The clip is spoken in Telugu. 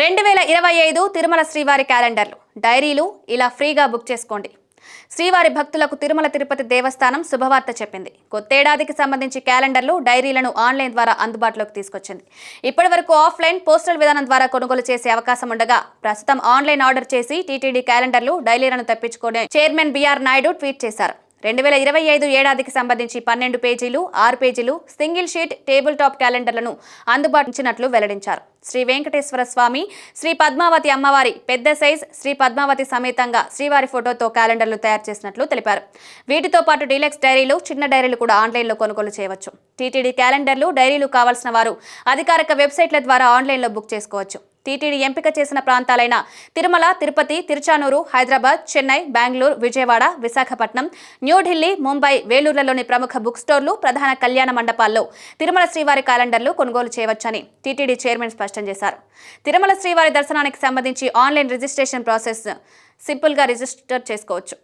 రెండు వేల ఇరవై ఐదు తిరుమల శ్రీవారి క్యాలెండర్లు. డైరీలు ఇలా ఫ్రీగా బుక్ చేసుకోండి. శ్రీవారి భక్తులకు తిరుమల తిరుపతి దేవస్థానం శుభవార్త చెప్పింది. కొత్తేడాదికి సంబంధించి క్యాలెండర్లు డైరీలను ఆన్లైన్ ద్వారా అందుబాటులోకి తీసుకొచ్చింది. ఇప్పటి వరకు ఆఫ్లైన్ పోస్టల్ విధానం ద్వారా కొనుగోలు చేసే అవకాశం ఉండగా ప్రస్తుతం ఆన్లైన్ ఆర్డర్ చేసి టీటీడీ క్యాలెండర్లు డైరీలను తప్పించుకునే చైర్మన్ బీఆర్ నాయుడు ట్వీట్ చేశారు. రెండు వేల ఇరవై ఐదు ఏడాదికి సంబంధించి పన్నెండు పేజీలు ఆరు పేజీలు సింగిల్ షీట్ టేబుల్ టాప్ క్యాలెండర్లను అందుబాటునట్లు వెల్లడించారు. శ్రీ వెంకటేశ్వర స్వామి శ్రీ పద్మావతి అమ్మవారి పెద్ద సైజ్ శ్రీ పద్మావతి సమేతంగా శ్రీవారి ఫోటోతో క్యాలెండర్లు తయారు చేసినట్లు తెలిపారు. వీటితో పాటు డీలక్స్ డైరీలు చిన్న డైరీలు కూడా ఆన్లైన్లో కొనుగోలు చేయవచ్చు. టీటీడీ క్యాలెండర్లు డైరీలు కావాల్సిన వారు అధికారిక వెబ్సైట్ల ద్వారా ఆన్లైన్లో బుక్ చేసుకోవచ్చు. టీటీడీ ఎంపిక చేసిన ప్రాంతాలైన తిరుమల తిరుపతి తిరుచానూరు హైదరాబాద్ చెన్నై బెంగళూరు విజయవాడ విశాఖపట్నం న్యూఢిల్లీ ముంబై వేలూరులలోని ప్రముఖ బుక్ స్టోర్లు ప్రధాన కళ్యాణ మండపాల్లో తిరుమల శ్రీవారి క్యాలెండర్లు కొనుగోలు చేయవచ్చని టీటీడీ చైర్మన్ స్పష్టం చేశారు. తిరుమల శ్రీవారి దర్శనానికి సంబంధించి ఆన్లైన్ రిజిస్ట్రేషన్ ప్రాసెస్ సింపుల్గా రిజిస్టర్ చేసుకోవచ్చు.